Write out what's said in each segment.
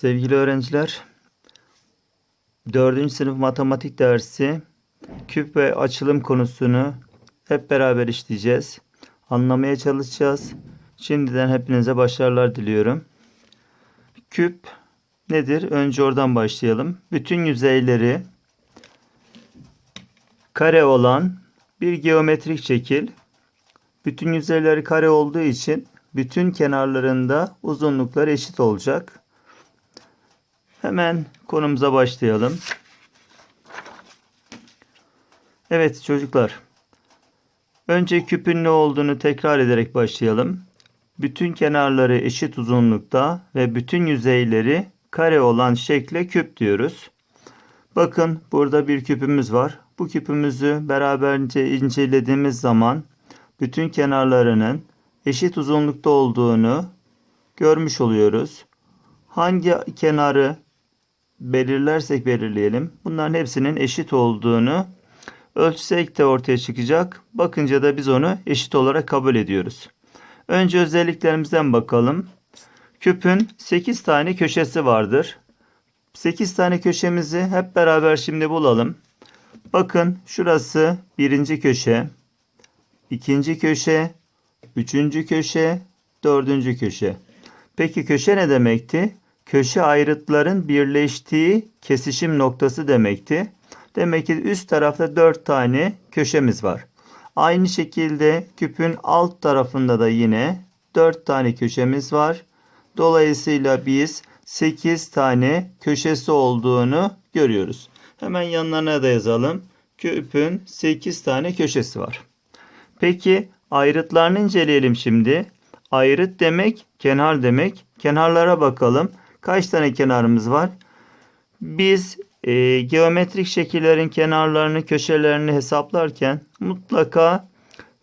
Sevgili öğrenciler, 4. sınıf matematik dersi küp ve açılım konusunu hep beraber işleyeceğiz. Anlamaya çalışacağız. Şimdiden hepinize başarılar diliyorum. Küp nedir? Önce oradan başlayalım. Bütün yüzeyleri kare olan bir geometrik şekil. Bütün yüzeyleri kare olduğu için bütün kenarlarında uzunluklar eşit olacak. Hemen konumuza başlayalım. Evet çocuklar. Önce küpün ne olduğunu tekrar ederek başlayalım. Bütün kenarları eşit uzunlukta ve bütün yüzeyleri kare olan şekle küp diyoruz. Bakın burada bir küpümüz var. Bu küpümüzü beraberce incelediğimiz zaman bütün kenarlarının eşit uzunlukta olduğunu görmüş oluyoruz. Hangi kenarı belirlersek belirleyelim. Bunların hepsinin eşit olduğunu ölçsek de ortaya çıkacak. Bakınca da biz onu eşit olarak kabul ediyoruz. Önce özelliklerimizden bakalım. Küpün 8 tane köşesi vardır. 8 tane köşemizi hep beraber şimdi bulalım. Bakın şurası birinci köşe, ikinci köşe, üçüncü köşe, dördüncü köşe. Peki köşe ne demekti? Köşe ayrıtların birleştiği kesişim noktası demekti. Demek ki üst tarafta 4 tane köşemiz var. Aynı şekilde küpün alt tarafında da yine 4 tane köşemiz var. Dolayısıyla biz 8 tane köşesi olduğunu görüyoruz. Hemen yanlarına da yazalım. Küpün 8 tane köşesi var. Peki ayrıtlarını inceleyelim şimdi. Ayrıt demek kenar demek. Kenarlara bakalım. Kaç tane kenarımız var? Biz e, geometrik şekillerin kenarlarını, köşelerini hesaplarken mutlaka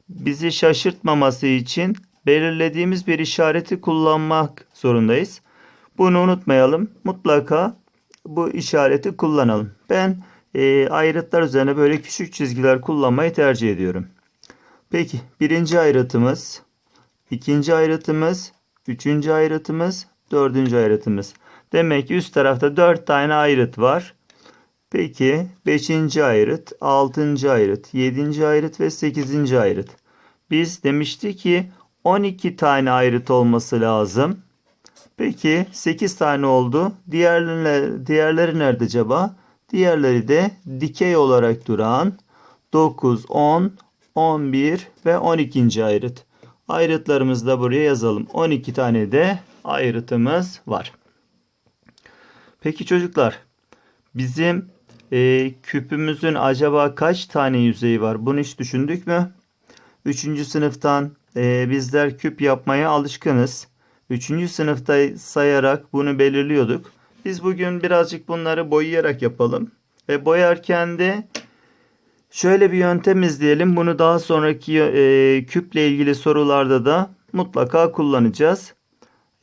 bizi şaşırtmaması için belirlediğimiz bir işareti kullanmak zorundayız. Bunu unutmayalım. Mutlaka bu işareti kullanalım. Ben e, ayrıtlar üzerine böyle küçük çizgiler kullanmayı tercih ediyorum. Peki birinci ayrıtımız, ikinci ayrıtımız, üçüncü ayrıtımız, dördüncü ayrıtımız. Demek ki üst tarafta dört tane ayrıt var. Peki 5. ayrıt, 6. ayrıt, 7. ayrıt ve 8. ayrıt. Biz demiştik ki 12 tane ayrıt olması lazım. Peki 8 tane oldu. Diğerleri, diğerleri nerede acaba? Diğerleri de dikey olarak duran 9, 10, 11 ve 12. ayrıt. Ayrıtlarımızı da buraya yazalım. 12 tane de ayrıtımız var. Peki çocuklar bizim e, küpümüzün acaba kaç tane yüzeyi var? Bunu hiç düşündük mü? Üçüncü sınıftan e, bizler küp yapmaya alışkınız. Üçüncü sınıfta sayarak bunu belirliyorduk. Biz bugün birazcık bunları boyayarak yapalım. Ve boyarken de şöyle bir yöntem izleyelim. Bunu daha sonraki e, küple ilgili sorularda da mutlaka kullanacağız.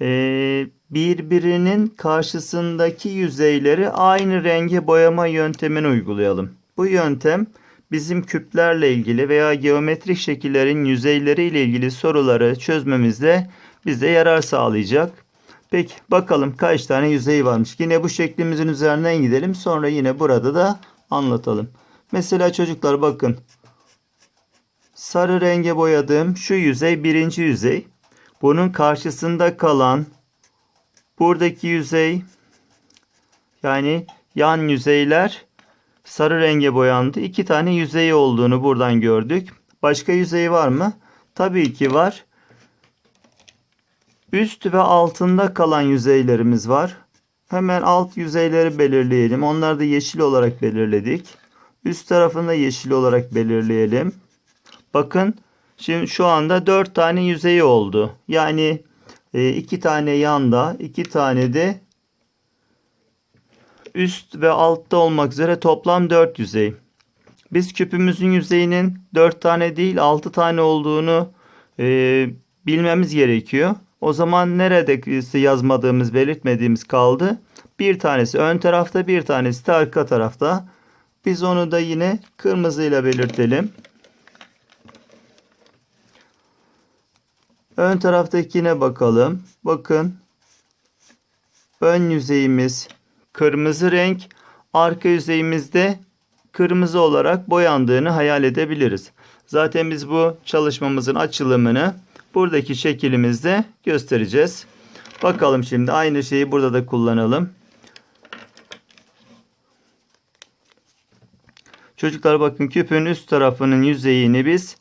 E, birbirinin karşısındaki yüzeyleri aynı renge boyama yöntemini uygulayalım. Bu yöntem bizim küplerle ilgili veya geometrik şekillerin yüzeyleriyle ilgili soruları çözmemizde bize yarar sağlayacak. Peki bakalım kaç tane yüzey varmış. Yine bu şeklimizin üzerinden gidelim. Sonra yine burada da anlatalım. Mesela çocuklar bakın. Sarı renge boyadığım şu yüzey birinci yüzey. Bunun karşısında kalan buradaki yüzey yani yan yüzeyler sarı renge boyandı. İki tane yüzeyi olduğunu buradan gördük. Başka yüzey var mı? Tabii ki var. Üst ve altında kalan yüzeylerimiz var. Hemen alt yüzeyleri belirleyelim. Onları da yeşil olarak belirledik. Üst tarafını da yeşil olarak belirleyelim. Bakın şimdi şu anda 4 tane yüzeyi oldu. Yani 2 tane yanda, 2 tane de üst ve altta olmak üzere toplam 4 yüzey. Biz küpümüzün yüzeyinin 4 tane değil 6 tane olduğunu e, bilmemiz gerekiyor. O zaman nerede yazmadığımız, belirtmediğimiz kaldı? Bir tanesi ön tarafta, bir tanesi de arka tarafta. Biz onu da yine kırmızıyla belirtelim. Ön taraftakine bakalım. Bakın. ön yüzeyimiz kırmızı renk, arka yüzeyimizde kırmızı olarak boyandığını hayal edebiliriz. Zaten biz bu çalışmamızın açılımını buradaki şeklimizde göstereceğiz. Bakalım şimdi aynı şeyi burada da kullanalım. Çocuklar bakın küpün üst tarafının yüzeyini biz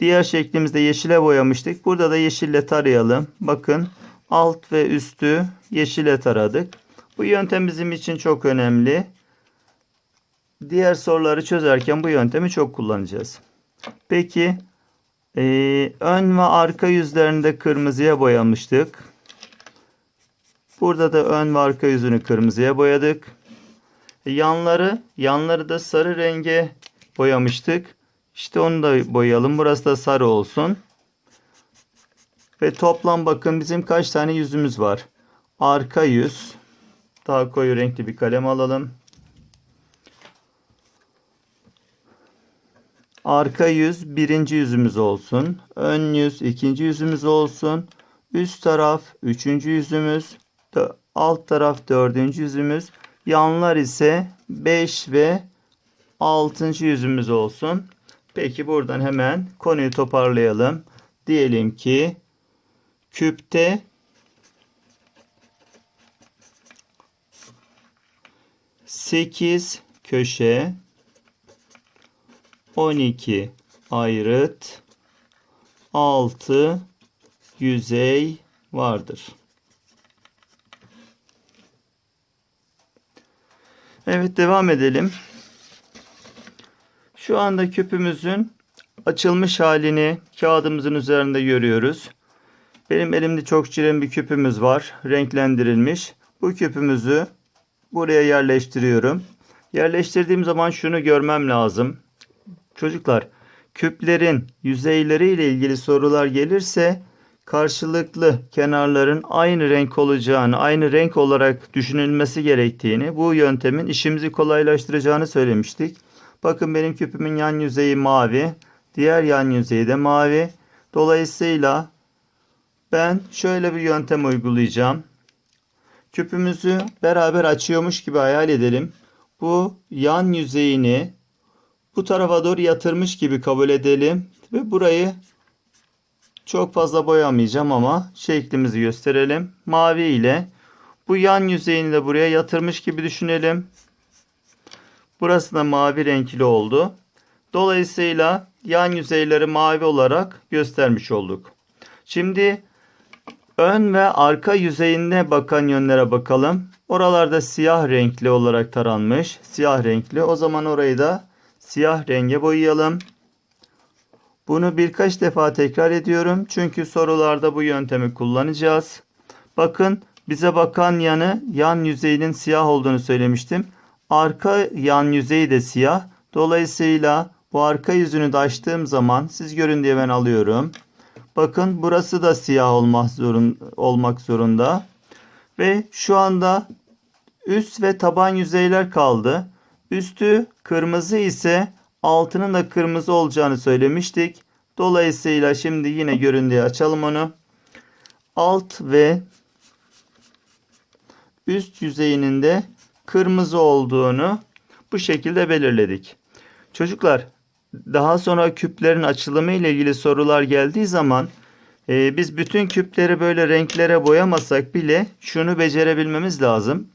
diğer şeklimizde yeşile boyamıştık. Burada da yeşille tarayalım. Bakın alt ve üstü yeşile taradık. Bu yöntem bizim için çok önemli. Diğer soruları çözerken bu yöntemi çok kullanacağız. Peki e, ön ve arka yüzlerinde kırmızıya boyamıştık. Burada da ön ve arka yüzünü kırmızıya boyadık. E, yanları, yanları da sarı renge boyamıştık. İşte onu da boyayalım. Burası da sarı olsun. Ve toplam bakın bizim kaç tane yüzümüz var. Arka yüz. Daha koyu renkli bir kalem alalım. Arka yüz birinci yüzümüz olsun. Ön yüz ikinci yüzümüz olsun. Üst taraf üçüncü yüzümüz. Alt taraf dördüncü yüzümüz. Yanlar ise 5 ve 6. yüzümüz olsun. Peki buradan hemen konuyu toparlayalım. Diyelim ki küpte sekiz köşe 12 ayrıt 6 yüzey vardır. Evet devam edelim. Şu anda küpümüzün açılmış halini kağıdımızın üzerinde görüyoruz. Benim elimde çok şirin bir küpümüz var. Renklendirilmiş. Bu küpümüzü buraya yerleştiriyorum. Yerleştirdiğim zaman şunu görmem lazım. Çocuklar, küplerin yüzeyleri ile ilgili sorular gelirse karşılıklı kenarların aynı renk olacağını, aynı renk olarak düşünülmesi gerektiğini, bu yöntemin işimizi kolaylaştıracağını söylemiştik. Bakın benim küpümün yan yüzeyi mavi, diğer yan yüzeyi de mavi. Dolayısıyla ben şöyle bir yöntem uygulayacağım. Küpümüzü beraber açıyormuş gibi hayal edelim. Bu yan yüzeyini bu tarafa doğru yatırmış gibi kabul edelim ve burayı çok fazla boyamayacağım ama şeklimizi gösterelim. Mavi ile bu yan yüzeyini de buraya yatırmış gibi düşünelim. Burası da mavi renkli oldu. Dolayısıyla yan yüzeyleri mavi olarak göstermiş olduk. Şimdi ön ve arka yüzeyine bakan yönlere bakalım. Oralarda siyah renkli olarak taranmış. Siyah renkli. O zaman orayı da siyah renge boyayalım. Bunu birkaç defa tekrar ediyorum. Çünkü sorularda bu yöntemi kullanacağız. Bakın bize bakan yanı yan yüzeyinin siyah olduğunu söylemiştim. Arka yan yüzeyi de siyah. Dolayısıyla bu arka yüzünü de açtığım zaman siz görün diye ben alıyorum. Bakın burası da siyah olmak, zorun, olmak zorunda. Ve şu anda üst ve taban yüzeyler kaldı. Üstü kırmızı ise altının da kırmızı olacağını söylemiştik. Dolayısıyla şimdi yine göründüğü açalım onu. Alt ve üst yüzeyinin de kırmızı olduğunu bu şekilde belirledik. Çocuklar daha sonra küplerin açılımı ile ilgili sorular geldiği zaman e, biz bütün küpleri böyle renklere boyamasak bile şunu becerebilmemiz lazım.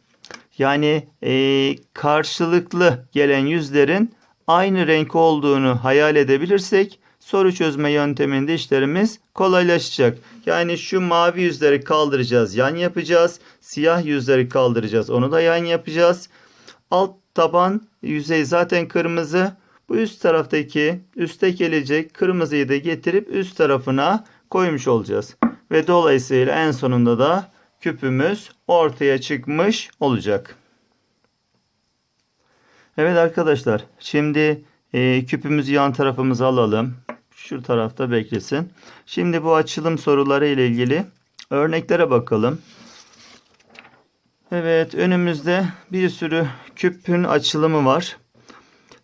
Yani e, karşılıklı gelen yüzlerin aynı renk olduğunu hayal edebilirsek soru çözme yönteminde işlerimiz kolaylaşacak. Yani şu mavi yüzleri kaldıracağız, yan yapacağız. Siyah yüzleri kaldıracağız, onu da yan yapacağız. Alt taban yüzey zaten kırmızı. Bu üst taraftaki üste gelecek kırmızıyı da getirip üst tarafına koymuş olacağız. Ve dolayısıyla en sonunda da küpümüz ortaya çıkmış olacak. Evet arkadaşlar şimdi e, küpümüzü yan tarafımıza alalım. Şu tarafta beklesin. Şimdi bu açılım soruları ile ilgili örneklere bakalım. Evet önümüzde bir sürü küpün açılımı var.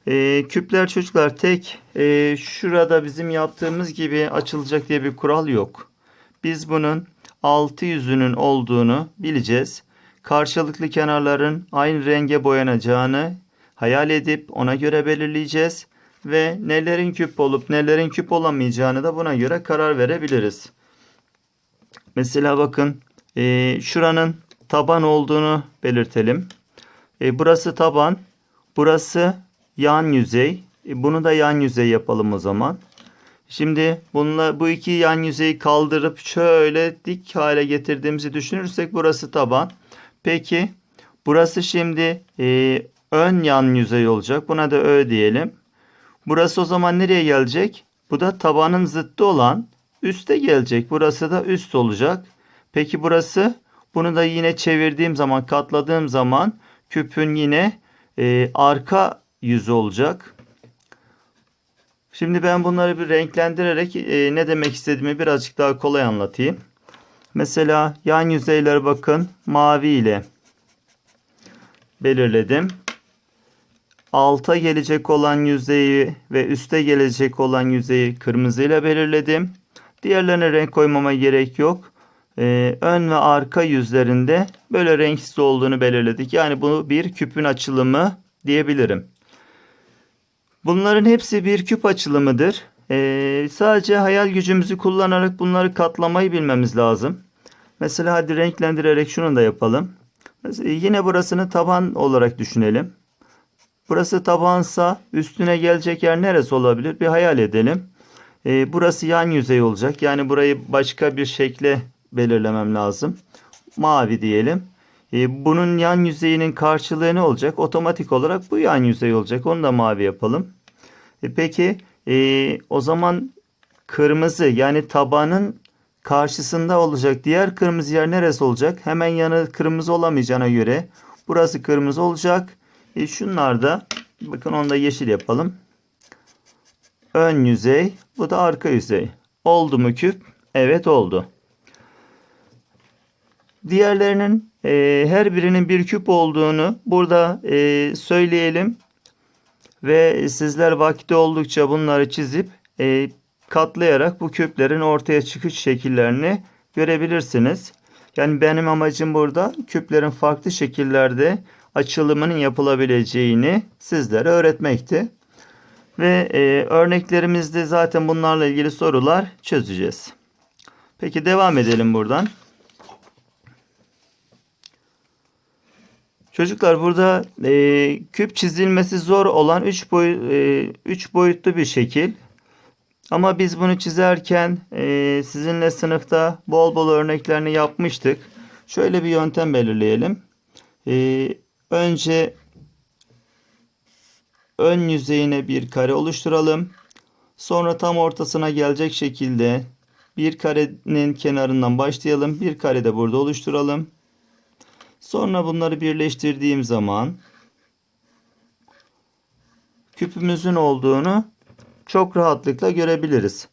E, küpler çocuklar tek e, şurada bizim yaptığımız gibi açılacak diye bir kural yok. Biz bunun altı yüzünün olduğunu bileceğiz. karşılıklı kenarların aynı renge boyanacağını hayal edip ona göre belirleyeceğiz ve nelerin küp olup nelerin küp olamayacağını da buna göre karar verebiliriz. Mesela bakın e, şuranın taban olduğunu belirtelim. E, burası taban, burası yan yüzey. E, bunu da yan yüzey yapalım o zaman. Şimdi bununla bu iki yan yüzeyi kaldırıp şöyle dik hale getirdiğimizi düşünürsek burası taban. Peki burası şimdi e, ön yan yüzey olacak. Buna da Ö diyelim. Burası o zaman nereye gelecek? Bu da tabanın zıttı olan üste gelecek. Burası da üst olacak. Peki burası? Bunu da yine çevirdiğim zaman, katladığım zaman küpün yine e, arka yüzü olacak. Şimdi ben bunları bir renklendirerek e, ne demek istediğimi birazcık daha kolay anlatayım. Mesela yan yüzeyler bakın mavi ile belirledim. Alta gelecek olan yüzeyi ve üste gelecek olan yüzeyi kırmızı ile belirledim. Diğerlerine renk koymama gerek yok. Ee, ön ve arka yüzlerinde böyle renksiz olduğunu belirledik. Yani bu bir küpün açılımı diyebilirim. Bunların hepsi bir küp açılımıdır. Ee, sadece hayal gücümüzü kullanarak bunları katlamayı bilmemiz lazım. Mesela hadi renklendirerek şunu da yapalım. Mesela yine burasını taban olarak düşünelim. Burası tabansa üstüne gelecek yer neresi olabilir? Bir hayal edelim. Ee, burası yan yüzey olacak. Yani burayı başka bir şekle belirlemem lazım. Mavi diyelim. Ee, bunun yan yüzeyinin karşılığı ne olacak? Otomatik olarak bu yan yüzey olacak. Onu da mavi yapalım. E, peki e, o zaman kırmızı yani tabanın karşısında olacak diğer kırmızı yer neresi olacak? Hemen yanı kırmızı olamayacağına göre burası kırmızı olacak. E, şunlar da bakın onu da yeşil yapalım. Ön yüzey bu da arka yüzey. Oldu mu küp? Evet oldu. Diğerlerinin e, her birinin bir küp olduğunu burada e, söyleyelim. Ve sizler vakti oldukça bunları çizip e, katlayarak bu küplerin ortaya çıkış şekillerini görebilirsiniz. Yani benim amacım burada küplerin farklı şekillerde açılımının yapılabileceğini sizlere öğretmekti. Ve e, örneklerimizde zaten bunlarla ilgili sorular çözeceğiz. Peki devam edelim buradan. Çocuklar burada e, küp çizilmesi zor olan 3 boy, e, üç boyutlu bir şekil. Ama biz bunu çizerken e, sizinle sınıfta bol bol örneklerini yapmıştık. Şöyle bir yöntem belirleyelim. E, önce ön yüzeyine bir kare oluşturalım. Sonra tam ortasına gelecek şekilde bir karenin kenarından başlayalım. Bir kare de burada oluşturalım. Sonra bunları birleştirdiğim zaman küpümüzün olduğunu çok rahatlıkla görebiliriz.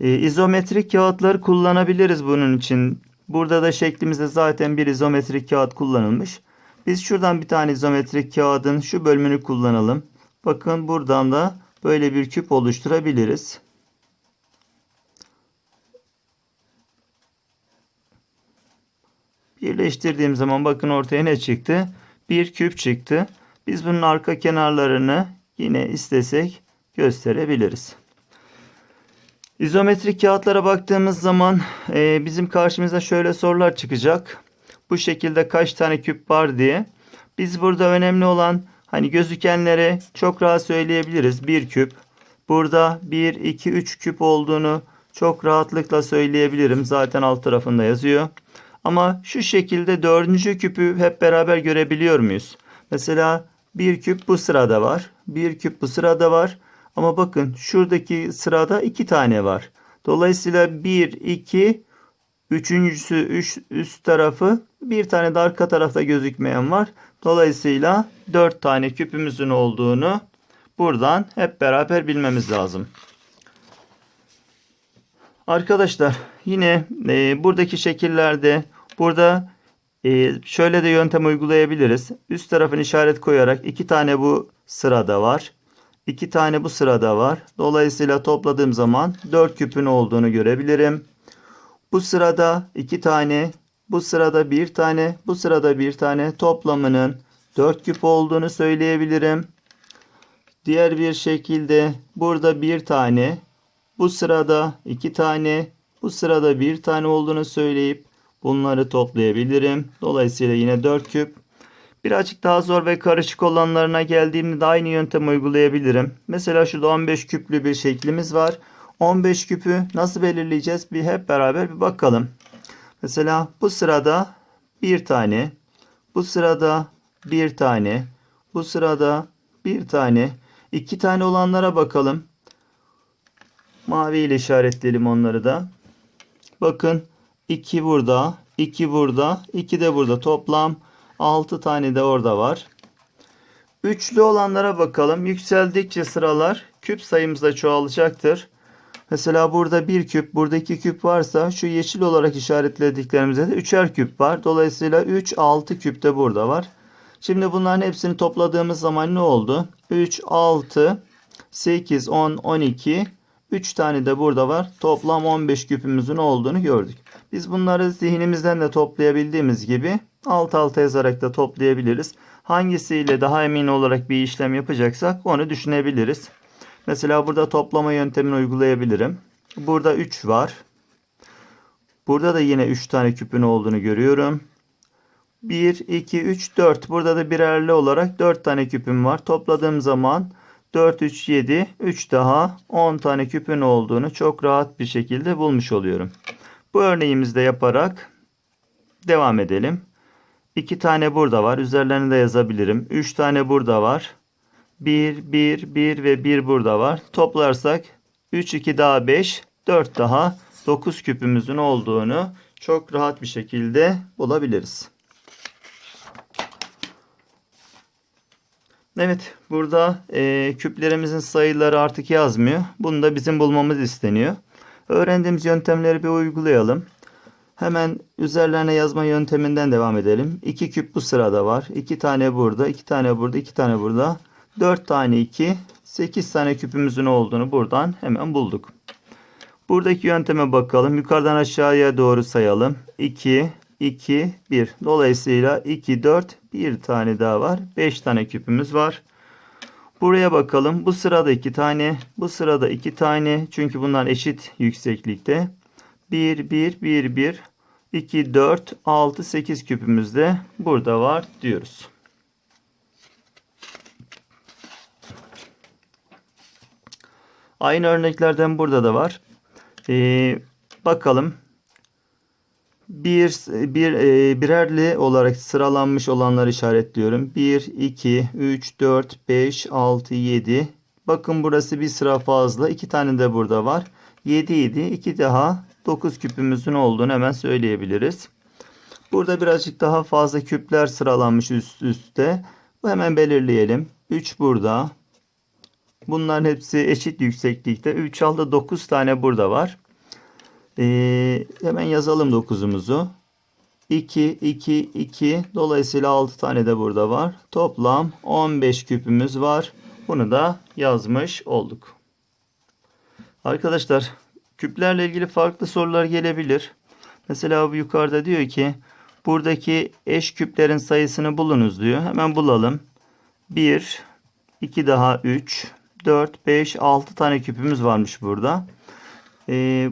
E, izometrik kağıtları kullanabiliriz bunun için. Burada da şeklimizde zaten bir izometrik kağıt kullanılmış. Biz şuradan bir tane izometrik kağıdın şu bölümünü kullanalım. Bakın buradan da böyle bir küp oluşturabiliriz. Birleştirdiğim zaman bakın ortaya ne çıktı? Bir küp çıktı. Biz bunun arka kenarlarını yine istesek gösterebiliriz. İzometrik kağıtlara baktığımız zaman e, bizim karşımıza şöyle sorular çıkacak. Bu şekilde kaç tane küp var diye. Biz burada önemli olan hani gözükenlere çok rahat söyleyebiliriz. Bir küp. Burada 1, 2, 3 küp olduğunu çok rahatlıkla söyleyebilirim. Zaten alt tarafında yazıyor. Ama şu şekilde dördüncü küpü hep beraber görebiliyor muyuz? Mesela bir küp bu sırada var. Bir küp bu sırada var. Ama bakın şuradaki sırada iki tane var. Dolayısıyla bir, iki, üçüncüsü üç, üst tarafı bir tane de arka tarafta gözükmeyen var. Dolayısıyla dört tane küpümüzün olduğunu buradan hep beraber bilmemiz lazım. Arkadaşlar yine e, buradaki şekillerde burada e, şöyle de yöntem uygulayabiliriz. Üst tarafın işaret koyarak iki tane bu sırada var. iki tane bu sırada var. Dolayısıyla topladığım zaman 4 küpün olduğunu görebilirim. Bu sırada iki tane bu sırada bir tane, bu sırada bir tane toplamının 4 küp olduğunu söyleyebilirim. Diğer bir şekilde burada bir tane, bu sırada iki tane, bu sırada bir tane olduğunu söyleyip bunları toplayabilirim. Dolayısıyla yine 4 küp. Birazcık daha zor ve karışık olanlarına geldiğimde de aynı yöntem uygulayabilirim. Mesela şurada 15 küplü bir şeklimiz var. 15 küpü nasıl belirleyeceğiz? Bir hep beraber bir bakalım. Mesela bu sırada bir tane, bu sırada bir tane, bu sırada bir tane, iki tane olanlara bakalım. Mavi ile işaretleyelim onları da. Bakın 2 burada, 2 burada, 2 de burada. Toplam 6 tane de orada var. Üçlü olanlara bakalım. Yükseldikçe sıralar küp sayımız da çoğalacaktır. Mesela burada bir küp, burada iki küp varsa şu yeşil olarak işaretlediklerimizde de üçer küp var. Dolayısıyla 3, 6 küp de burada var. Şimdi bunların hepsini topladığımız zaman ne oldu? 3, 6, 8, 10, 12, 3 tane de burada var. Toplam 15 küpümüzün olduğunu gördük. Biz bunları zihnimizden de toplayabildiğimiz gibi alt alta yazarak da toplayabiliriz. Hangisiyle daha emin olarak bir işlem yapacaksak onu düşünebiliriz. Mesela burada toplama yöntemini uygulayabilirim. Burada 3 var. Burada da yine 3 tane küpün olduğunu görüyorum. 1, 2, 3, 4. Burada da birerli olarak 4 tane küpüm var. Topladığım zaman 4, 3, 7, 3 daha 10 tane küpün olduğunu çok rahat bir şekilde bulmuş oluyorum. Bu örneğimizde yaparak devam edelim. 2 tane burada var. Üzerlerini de yazabilirim. 3 tane burada var. 1, 1, 1 ve 1 burada var. Toplarsak 3, 2 daha 5, 4 daha 9 küpümüzün olduğunu çok rahat bir şekilde bulabiliriz. Evet burada e, küplerimizin sayıları artık yazmıyor. Bunu da bizim bulmamız isteniyor. Öğrendiğimiz yöntemleri bir uygulayalım. Hemen üzerlerine yazma yönteminden devam edelim. 2 küp bu sırada var. 2 tane burada, 2 tane burada, 2 tane burada. 4 tane 2, 8 tane küpümüzün olduğunu buradan hemen bulduk. Buradaki yönteme bakalım. Yukarıdan aşağıya doğru sayalım. 2, 2, 1. Dolayısıyla 2, 4, bir tane daha var. 5 tane küpümüz var. Buraya bakalım. Bu sırada 2 tane. Bu sırada 2 tane. Çünkü bunlar eşit yükseklikte. 1, 1, 1, 1, 2, 4, 6, 8 küpümüz de burada var diyoruz. Aynı örneklerden burada da var. Ee, bakalım. Bir, bir e, birerli olarak sıralanmış olanları işaretliyorum. 1, 2, 3, 4, 5, 6, 7. Bakın burası bir sıra fazla. 2 tane de burada var. 7 idi. 2 daha 9 küpümüzün olduğunu hemen söyleyebiliriz. Burada birazcık daha fazla küpler sıralanmış üst üste. Bu hemen belirleyelim. 3 burada. Bunların hepsi eşit yükseklikte. 3 aldı 9 tane burada var. Ee, hemen yazalım 9'umuzu. 2, 2, 2. Dolayısıyla 6 tane de burada var. Toplam 15 küpümüz var. Bunu da yazmış olduk. Arkadaşlar küplerle ilgili farklı sorular gelebilir. Mesela bu yukarıda diyor ki buradaki eş küplerin sayısını bulunuz diyor. Hemen bulalım. 1, 2 daha 3, 4, 5, 6 tane küpümüz varmış burada. Ee,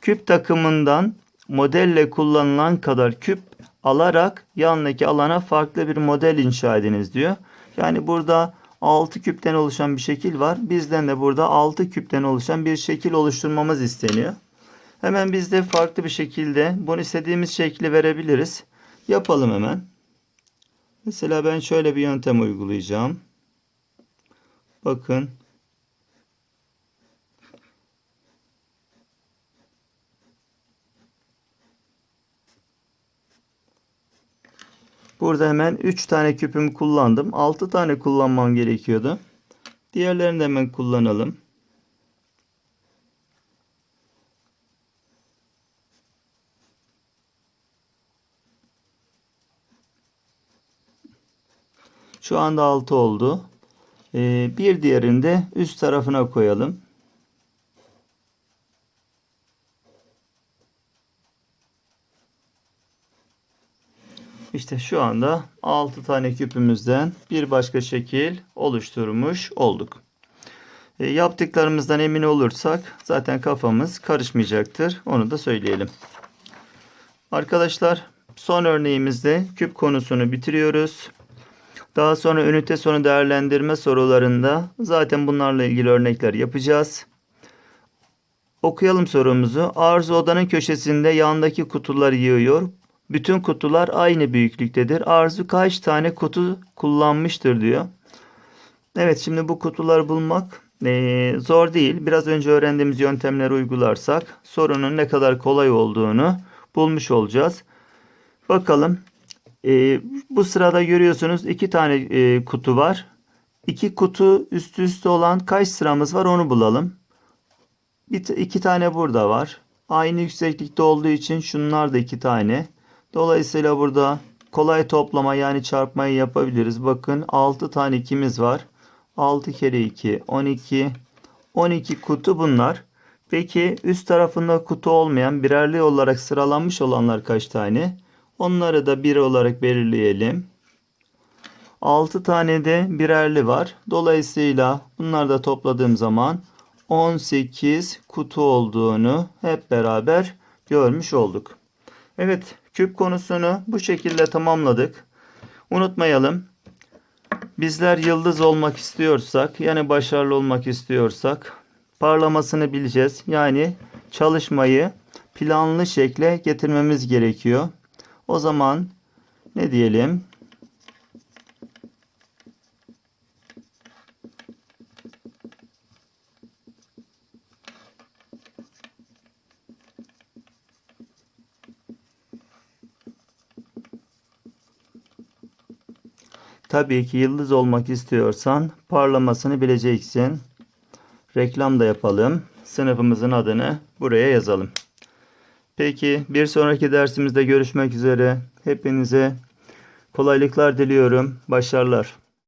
küp takımından modelle kullanılan kadar küp alarak yanındaki alana farklı bir model inşa ediniz diyor. Yani burada 6 küpten oluşan bir şekil var. Bizden de burada 6 küpten oluşan bir şekil oluşturmamız isteniyor. Hemen biz de farklı bir şekilde bunu istediğimiz şekli verebiliriz. Yapalım hemen. Mesela ben şöyle bir yöntem uygulayacağım. Bakın. Burada hemen 3 tane küpümü kullandım. 6 tane kullanmam gerekiyordu. Diğerlerini de hemen kullanalım. Şu anda 6 oldu. Ee, bir diğerini de üst tarafına koyalım. İşte şu anda 6 tane küpümüzden bir başka şekil oluşturmuş olduk. E, yaptıklarımızdan emin olursak zaten kafamız karışmayacaktır. Onu da söyleyelim. Arkadaşlar son örneğimizde küp konusunu bitiriyoruz. Daha sonra ünite sonu değerlendirme sorularında zaten bunlarla ilgili örnekler yapacağız. Okuyalım sorumuzu. Arzu odanın köşesinde yandaki kutular yığıyor. Bütün kutular aynı büyüklüktedir. Arzu kaç tane kutu kullanmıştır diyor. Evet şimdi bu kutuları bulmak eee, zor değil. Biraz önce öğrendiğimiz yöntemleri uygularsak sorunun ne kadar kolay olduğunu bulmuş olacağız. Bakalım. Eee, bu sırada görüyorsunuz iki tane eee, kutu var. İki kutu üst üste olan kaç sıramız var onu bulalım. Bir, iki tane burada var. Aynı yükseklikte olduğu için şunlar da iki tane. Dolayısıyla burada kolay toplama yani çarpmayı yapabiliriz. Bakın 6 tane ikimiz var. 6 kere 2 12. 12 kutu bunlar. Peki üst tarafında kutu olmayan birerli olarak sıralanmış olanlar kaç tane? Onları da bir olarak belirleyelim. 6 tane de birerli var. Dolayısıyla bunları da topladığım zaman 18 kutu olduğunu hep beraber görmüş olduk. Evet, küp konusunu bu şekilde tamamladık. Unutmayalım. Bizler yıldız olmak istiyorsak, yani başarılı olmak istiyorsak parlamasını bileceğiz. Yani çalışmayı planlı şekle getirmemiz gerekiyor. O zaman ne diyelim? Tabii ki yıldız olmak istiyorsan parlamasını bileceksin. Reklam da yapalım. Sınıfımızın adını buraya yazalım. Peki bir sonraki dersimizde görüşmek üzere. Hepinize kolaylıklar diliyorum. Başarılar.